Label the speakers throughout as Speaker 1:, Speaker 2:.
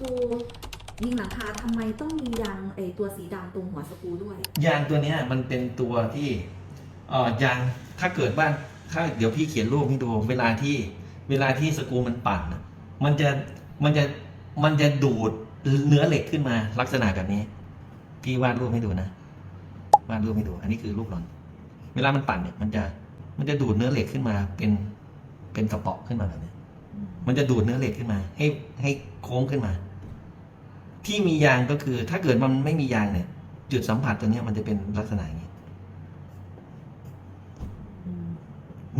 Speaker 1: กรูยิงหลังคาทำไมต้องมียางไอตัวสีดำตรงหัวสกรูด้วย
Speaker 2: ยางตัวเนี้ยมันเป็นตัวที่เอ่อยางถ้าเกิดว่านถ้าเดี๋ยวพี่เขียนรูปให้ดูเวลาที่เวลาที่สกรูมันปั่นน่ะมันจะมันจะมันจะดูดเนื้อเหล็กขึ้นมาลักษณะแบบนี้ พี่วาดรูปให้ดูนะวาดรูปให้ดู อันนี้คือรูปหลอน เวลามันปั่นเนี่ย มันจะมันจะดูดเนื้อเหล็กขึ้นมาเป็นเป็นกระป๋อขึ้นมาแบบนี้ มันจะดูดเนื้อเหล็กขึ้นมา ให้ให้โค้งขึ้นมา ที่มียางก็คือ ถ้าเกิดมันไม่มียางเนี่ย จุดสัมผัสตัวเนี้ยมันจะเป็นลักษณะอย่างนี้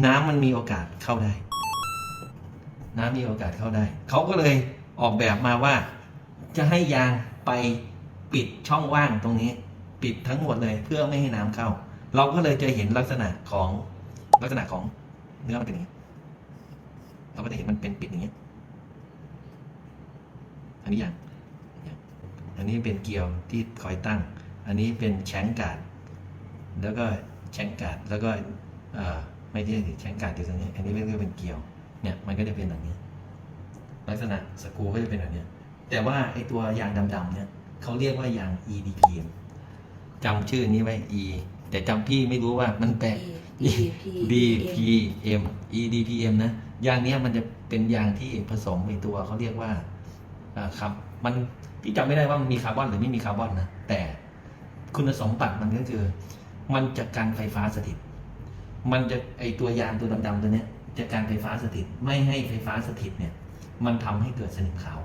Speaker 2: น้ำมันมีโอกาสเข้าได้ น้ำมีโอกาสเข้าได้ เขาก็เลยออกแบบมาว่า จะให้ยางไปปิดช่องว่างตรงนี้ ปิดทั้งหมดเลยเพื่อไม่ให้น้ำเข้า เราก็เลยจะเห็นลักษณะของลักษณะของเนื้อมันเป็นอย่างนี้เราก็จะเห็นมันเป็นปิดอย่างนี้อันนี้ยาง อันนี้เป็นเกลียวที่คอยตั้ง อันนี้เป็นแชงการ์ดแล้วก็แชงการ์ดแล้วก็เอ่อไม่ใช่แชงการ์ดอยู่ตรงนี้ อันนี้เรียกว่าเป็นเกลียวเนี่ยมันก็จะเป็นแบบนี้ ลักษณะสกรูก็จะเป็นแบบเนี้ยแต่ว่าไอตัวยางดำๆเนี่ยเขาเรียกว่ายาง EDPM จำชื่อนี้ไว้ E แต่จำพี่ไม่รู้ว่ามันแปล
Speaker 1: E D P
Speaker 2: DPM EDPM นะยางเนี้ยมันจะเป็นยางที่ผสมในตัวเขาเรียกว่าอ่า ครับมันพี่จำไม่ได้ว่ามันมีคาร์บอนหรือไม่มีคาร์บอนนะแต่คุณสมบัติมันก็คือ มันจะการไฟฟ้าสถิต มันจะไอตัวยางตัวดำๆตัวเนี้ยจะการไฟฟ้าสถิตไม่ให้ไฟฟ้าสถิตเนี่ย มันทำให้เกิดสนิมขาว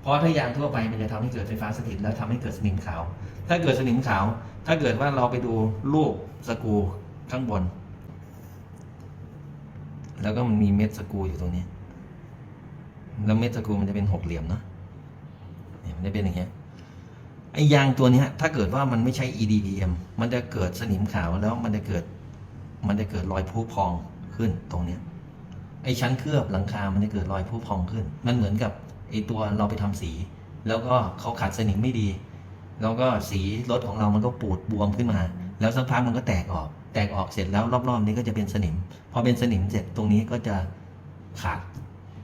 Speaker 2: เพราะถ้ายางทั่วไปมันจะทำให้เกิดไฟฟ้าสถิตแล้วทำให้เกิดสนิมขาว ถ้าเกิดสนิมขาว ถ้าเกิดว่าเราไปดูรูปสกูข้างบน แล้วก็มันมีเม็ดสกูอยู่ตรงนี้ แล้วเม็ดสกูมันจะเป็นหกเหลี่ยมเนาะ เนี่ยมันจะเป็นอย่างเงี้ยไอ้ยางตัวเนี้ย ถ้าเกิดว่ามันไม่ใช่ EDPM มันจะเกิดสนิมขาวแล้วมันจะเกิด มันจะเกิดรอยพุพองขึ้นตรงเนี้ยไอ้ชั้นเคลือบหลังคา มันจะเกิดรอยพุพองขึ้น มันเหมือนกับไอ้ตัวเราไปทำสี แล้วก็เขาขัดสนิมไม่ดี แล้วก็สีรถของเรามันก็ปูดบวมขึ้นมา แล้วสักพักมันก็แตกออก แตกออกเสร็จแล้วรอบๆนี้ก็จะเป็นสนิม พอเป็นสนิมเสร็จตรงนี้ก็จะขาด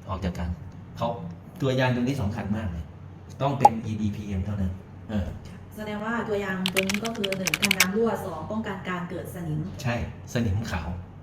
Speaker 2: ออกจากกันเขาตัวยางตรงนี้สำคัญมากเลย ต้องเป็น EDPM เท่านั้นเออ
Speaker 1: แสดงว่าตัวยางตัวนี้ก็คือหนึ่งกันน้ำรั่วสองป้องกันการเกิดสนิม
Speaker 2: ใช่สนิมขาว
Speaker 1: อ